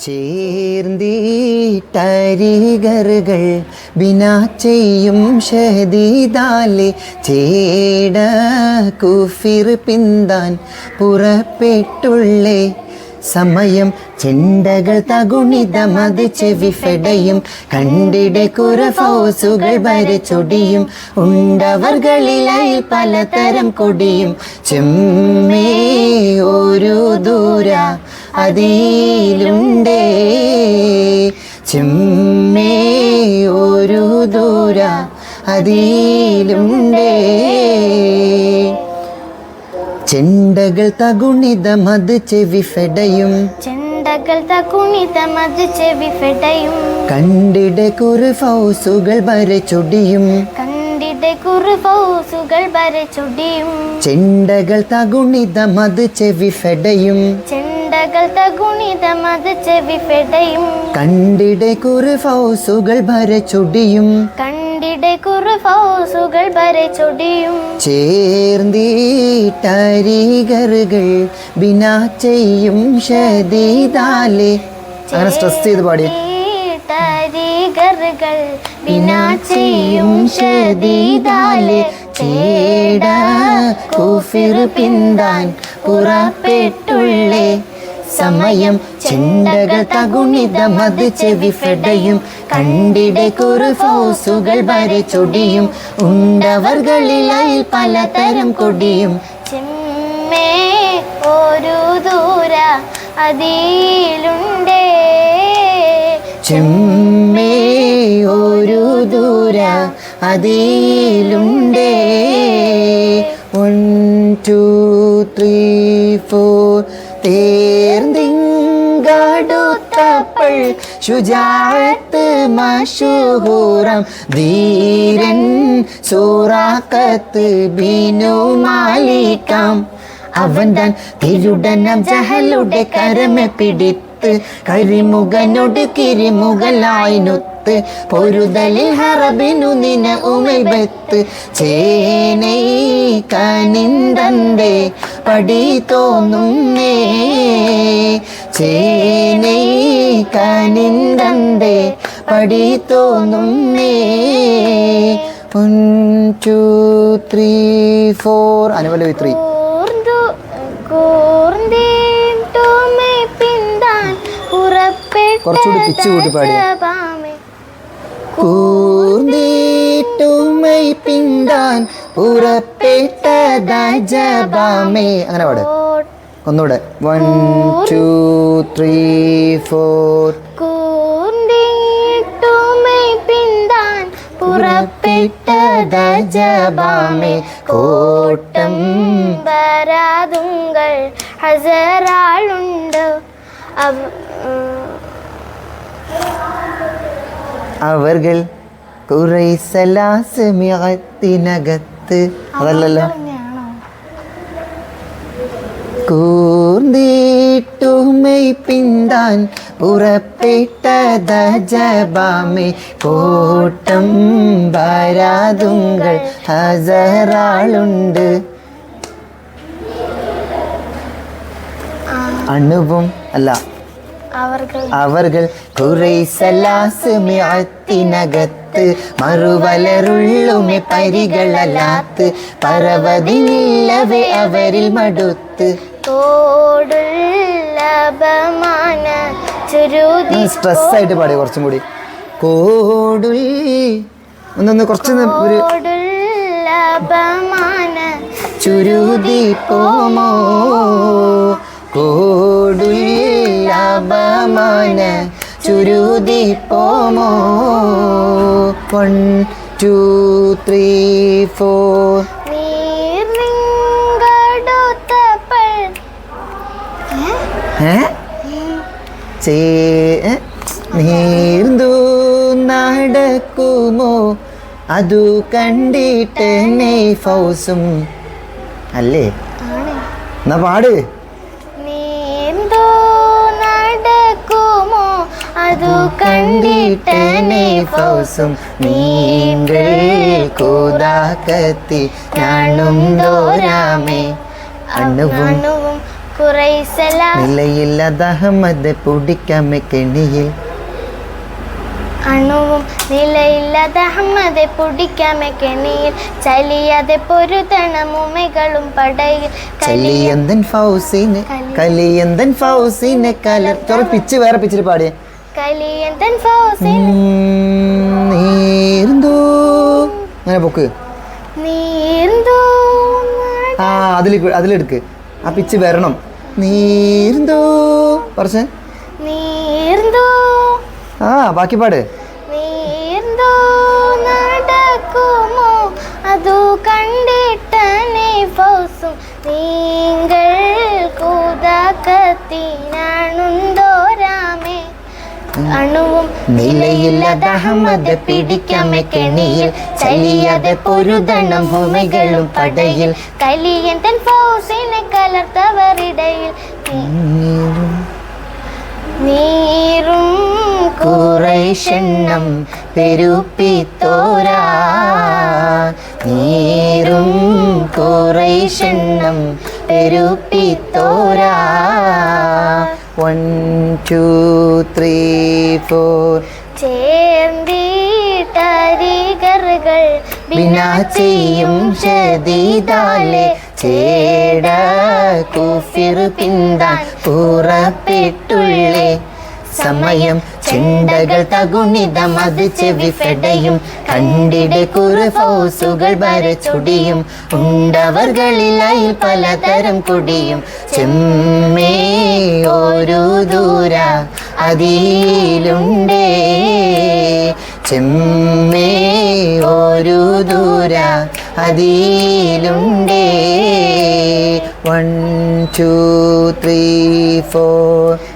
ചേർന്നീട്ടരികറുകൾ ചെയ്യും ഷഹദീദാലെ ചേട കുഫിർ പിന്താൻ പുറപ്പെട്ടുള്ളേ. സമയം ചിണ്ടകൾ തകുണിതമത് ചെവി ഫെടയും. കണ്ടിടെ കുറഫോസുകൾ വരച്ചൊടിയും ഉണ്ടവർകളിലായി പലതരം കൊടിയും. ചെമ്മേ ഒരു ദൂര അതിലുണ്ടേ. ചെമ്മേ ഒരു ദൂര അതിലുണ്ടേ. ചെണ്ടകൾ തകുണിതമത് ചെവി ഫെടയും. ചെണ്ടകൾ തകുണിതമത് ചെവി ഫെടയും. കണ്ടിടെ കുറു ഫൗസുകൾ വരച്ചൊടിയും കണ്ടിടെ കുറു ഫൗസുകൾ വരച്ചൊടിയും ചെണ്ടകൾ തകുണിതമത് ചെവി ഫെടയും. ചെണ്ടകൾ തകുണിതമത് ചെവി ഫെടയും. കണ്ടിടെ കുറു ഫൗസുകൾ ഭരച്ചൊടിയും കണ്ടിടെ കുറു ഫൗസുകൾ ഭരച്ചൊടിയും ചേർന്നീട്ടരീകറുകൾ ബിനാ ചെയ്യും ഷദീദാലെ അങ്ങനെ സ്ട്രെസ് ചെയ്ത് പാടി തരികറുകൾ വിനാ ചെയ്യും ഷദീദാലെ ചേടാ കുഫിർ പിന്താൻ പുറപ്പെട്ടുള്ളേ. സമയം ചെണ്ടകൾ തകുണിതമത് ചെവി ഫെടയും കണ്ടിടെ കുറു ഫൗസുകൾ വരച്ചൊടിയും ഉണ്ടവർകളിലായി പലതരം കൊടിയും ചെമ്മേ ഒരു ദൂര അതിലുണ്ടേ ചെമ്മേ ഒരു ദൂര അതിലുണ്ടേ. വൺ ടു ത്രീ ഫോർ തേർന്നിങ്ങടുത്തപ്പോൾ ശുജാത്ത് മഷൂഹൂറം ധീരൻ സൂറാക്കത്ത് ബിനു മാലിക്കാം അവൻ താൻ തിരുടനം ജഹലുടെ കരമെ പിടിത്ത്. കരിമുഖനോട് കിരിമുകളായി നൊത്ത് പൊരുതലിൽ ഹറബിനു നിന ഉമൈബത്ത് ചേനൈ കനിന്തന്റെ പടി തോന്നുന്നേ. ചേനൈ കനിന്തന്റെ പടി തോന്നുന്നേ. വൺ ടു ത്രീ ഫോർ അനുപല്ലവി ത്രീ കുറച്ചുകൂടി പിച്ച് കൂട്ടി പാടി. രാജപാമേ. കൂർന്നിട്ടുമൈ പിന്താൻ പുറപ്പെട്ട ജപാമേ. അങ്ങനെ പാട്. ഒന്നുകൂടെ. വൺ ടു ത്രീ ഫോർ ജപാമേ. കോട്ടം വരാതുങ്കൾ ഹസറാളുണ്ട് അവ- അവർകൾ കുറെ സലാസമിയത്തിനകത്ത് അതല്ലല്ലോ? കൂർന്നിട്ടുമൈ പിന്താൻ പുറപ്പെട്ട ജപാമേ കോട്ടം വരാതുങ്കൾ ഹസറാളുണ്ട് അണുവും അല്ല അവർകൾ കുറെ സലാസമിയത്തിനകത്ത് മറുവലറുള്ളുമെ പരികളല്ലാത്ത് പരവതിനില്ലവേ അവരിൽ മടുത്ത്. തോടുള്ള അപമാന ചുരുതി സ്ട്രെസ് ആയിട്ട് പാടിയ കുറച്ചും കൂടി. കോടുൽ ഒന്നൊന്ന് കുറച്ചൊന്ന് ഒരു തോടുള്ള അപമാന ചുരുതി പോമോ? കോടുല്ലാപമാന ചുരുതി pomo? One two three four? നീർന്നു നടക്കുമോ? അതു കണ്ടിട്ട് നെയ് ഫൗസും. അല്ലേ? എന്നാ പാട്. അതു കണ്ടിട്ടനെ ഫൗസും നീങ്കൾ കൂതാക്കത്തി. ഞാണും ദോരാമേ. അണുവും നിലയില്ലാത അഹമ്മദ് പൊടിക്കാമെ കെണിയിൽ. അണുവും നിലയില്ലാതെ അഹമ്മതെ പൊടിക്കാമെ കെണിയിൽ. ചലിയാതെ പൊരുതണം ഉമകളും പടയിൽ. കലിയന്തൻ ഫൗസിന് കലിയന്തൻ ഫൗസിനെ കലർ ചോറ പിച്ച് വേറെ പിച്ചിട്ട് പാടിയേ. കലിയന്തൻ ഫൗസിൻ നീർന്തോ അങ്ങനെ പൊക്ക്. നീർന്തോ ആ അതിൽ അതിലെടുക്ക്. ആ പിച്ച് വരണം. നീർന്തോ പറച്ച്. നീർന്തോ ആ ബാക്കി പാട്. നീർന്തോ നടക്കുമോ? അതു കണ്ടിട്ടനെ ഫൗസും നിങ്ങൾ കൂതാക്കത്തിനാണുണ്ടോരാമേ അണുവും നിലയില്ലാതെ അഹമ്മദ് പിടിക്കാമെ കെണിയിൽ ചലിയാതെ പൊരുതണം ഭൂമികളും പടയിൽ. കലിയൻ തൻ ഫൗസിനെ കലർത്തവരിടയിൽ. നീറും കുറേശെണ്ണം പെരുപ്പിത്തോരാ നീറും കുറേശെണ്ണം പെരുപ്പിത്തോരാ വൺ ടു ത്രീ ഫോർ ചേർന്നിട്ടരികറുകൾ ബിനാ ചെയ്യും ചതീതാലെ ചേട കുഫിർ പിന്താൻ പുറപ്പെട്ടുള്ളേ സമയം ചെണ്ടകൾ തകുണിതം അത് ചെവി ഫെടയും കണ്ടിടെ കുറു ഫൗസുകൾ വരച്ചൊടിയും ഉണ്ടവർകളിലായി പലതരം കുടിയും. ചെമ്മേ ഒരു ദൂര അതിലുണ്ടേ. ചെമ്മേ ഒരു ദൂര അതിലുണ്ടേ. വൺ ടു ത്രീ ഫോർ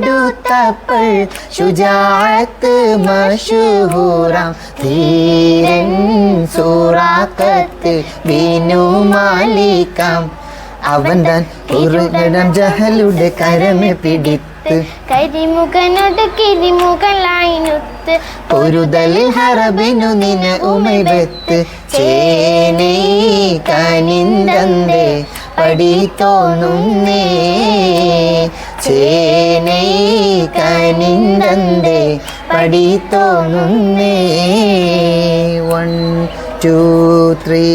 ടുത്തപ്പോൾ ശുജാത്ത് മഷൂറാം ധീരൻ സൂറാക്കത്ത് ബിനു മാലിക്കാം അവൻ താൻ കുറുകടം ജഹലുടെ കരമെ പിടിത്ത്. കരിമുഖനോട് കിരിമുകളായിനുത്ത് പൊരുതലിൽ ഹറബിനു നിന ഉമൈബത്ത് ചേനൈ കനിന്തന്തേ പടി തോന്നുന്നേ ചേനൈ കനിന്തന്തേ പടി തോന്നുന്നേ one two three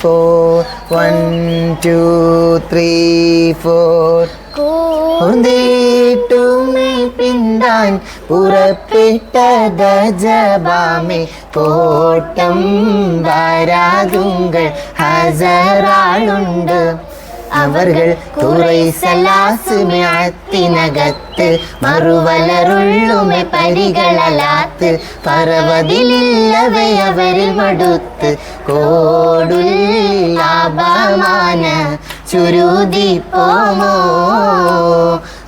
four one two three four ഉന്തേട്ടുമേ പിന്താൻ പുറപ്പെട്ട ഗജബാമെ. കോട്ടം വരാതുങ്കൾ ഹസറാളുണ്ട്. അവർകൾ കുറൈസലാസുമത്തിനകത്ത് മറുവലറുള്ളുമെ പരികളലാത്ത്. പറവതിലില്ലവേ അവരിൽ മടുത്ത് കോടുല്ലാപമാന ചുരുതി പോമോ?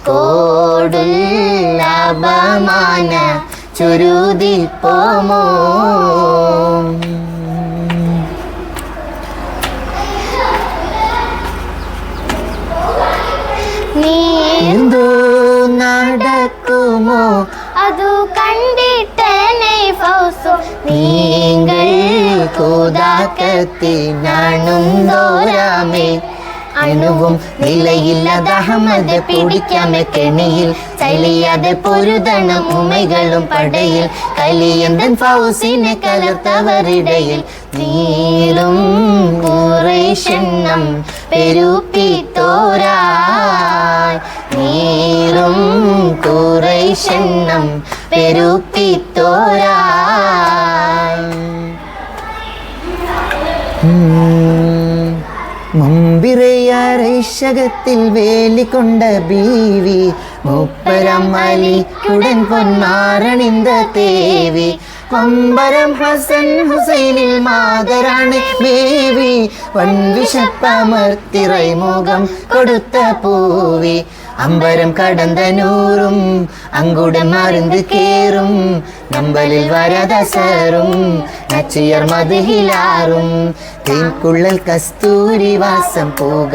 കോടുല്ലാപമാന ചുരുതി പോമോ? നടക്കുമോ അതു കണ്ടിട്ടനെ ഫൗസു. നിങ്ങൾ കൂതാക്കത്തിനാണും ദോരാമേ. അണുവും നിലയില്ലാതെ അഹമ്മദ് പിടിക്കാമെ. കെണിയിൽ ചലിയാതെ പൊരുതണം ഉമകളും പടയിൽ. കലിയന്തൻ ഫൗസിനെ കലർത്തവരിടയിൽ നീളും കുറേശെണ്ണം പെരുപ്പിത്തോരായി കുറേശെണ്ണം പെരുപ്പിത്തോരാ മുമ്പിറയാരൈശകത്തിൽ വേലിക്കൊണ്ട ബീവി മുപ്പരം അലി അലിക്കുടൻ പൊന്മാറണിന്ത തേവി കൊമ്പരം ഹസൻ ഹുസൈനിൽ മാതരാണ് ബേവി വൻവിശപ്പമർത്തിറൈമുഖം കൊടുത്ത പൂവി. അമ്പരം കടന്ത നൂറും അങ്കുടം മറിഞ്ഞ് കേറും നമ്പലിൽ വരദസറും നച്ചിയർ മതിലാറും തേൻകുള്ളൽ കസ്തൂരി വാസം പോക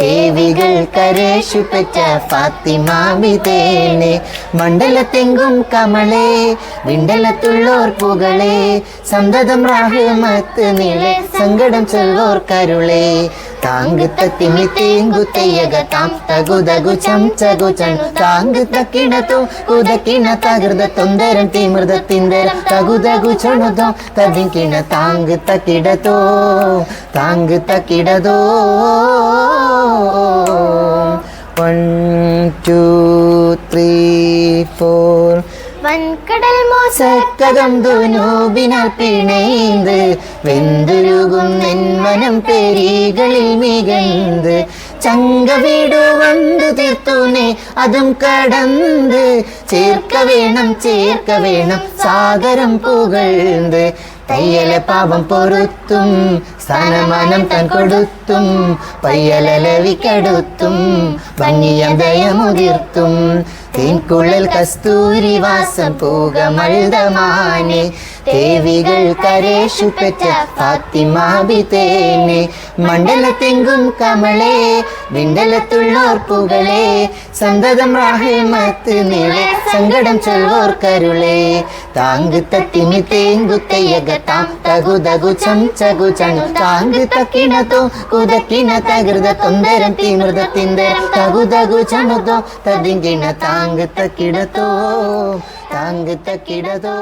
ദേവികൾ കരേശു പെറ്റ ഫാത്തിമാമിതേനെ മണ്ഡലത്തെങ്കും കമളെ വിണ്ടലത്തുള്ളോർ പുകളെ സന്തതം രാഹുമത്ത് നിലെ സങ്കടം ചൊല്ലോർ കരുളേ. താങ്ക് തത്തിമി തേങ്കു തെയ്യക താം തഗു തഗു ചം ചഗു ചണു. താങ്ക് തക്കിടത്തോ കുതക്കിണ തകൃത തൊന്തരം തിമൃത തിന്തരം. തഗു ചണുതോ തതിങ്കിണ താങ്ക് തക്കിടത്തോ താങ്ക് തക്കിടതോ വൺ ടു ത്രീ ഫോർ വൻകടൽ മോസക്കതം ദുനൂബിനാൽ പിണൈന്ത് വെന്തുരുകും നെന്മനം പേരികളിൽ മികൈന്ത്. ചങ്കവീടു അതും കടന്ന് ചേർക്ക വേണം ചേർക്ക വേണം സാഗരം പുകഴ്ന്ന് തയ്യലെ പാപം പൊറുത്തും സ്ഥാനമാനം തൻ കൊടുത്തും പയ്യലലവിക്കടുത്തും ഭംഗിയ ദയമുതിർത്തും തേൻകുഴൽ കസ്തൂരി വാസം പൂക മഴുതമാനെ. ദേവികൾ കരേഷു പെറ്റ ഫാത്തിമാബിതേനെ. മണ്ഡലത്തെങ്കും കമളേ വിണ്ടലത്തുള്ളോർ പുകളെ. സന്തതം റാഹിമത്ത് നീളെ സങ്കടം ചൊല്ലോർ കരുളേ. താങ്ക് തത്തിമി തേങ്കു തെയ്യകത്താം തകു തഗു ചം ചകു ചണു താങ്ക് തക്കിണതോ കുതക്കിണ തകൃത തൊന്തരം തിമൃത తగు చనుతో తదింగిన తాంగు తక్కిడతో తాంగు తక్కిడతో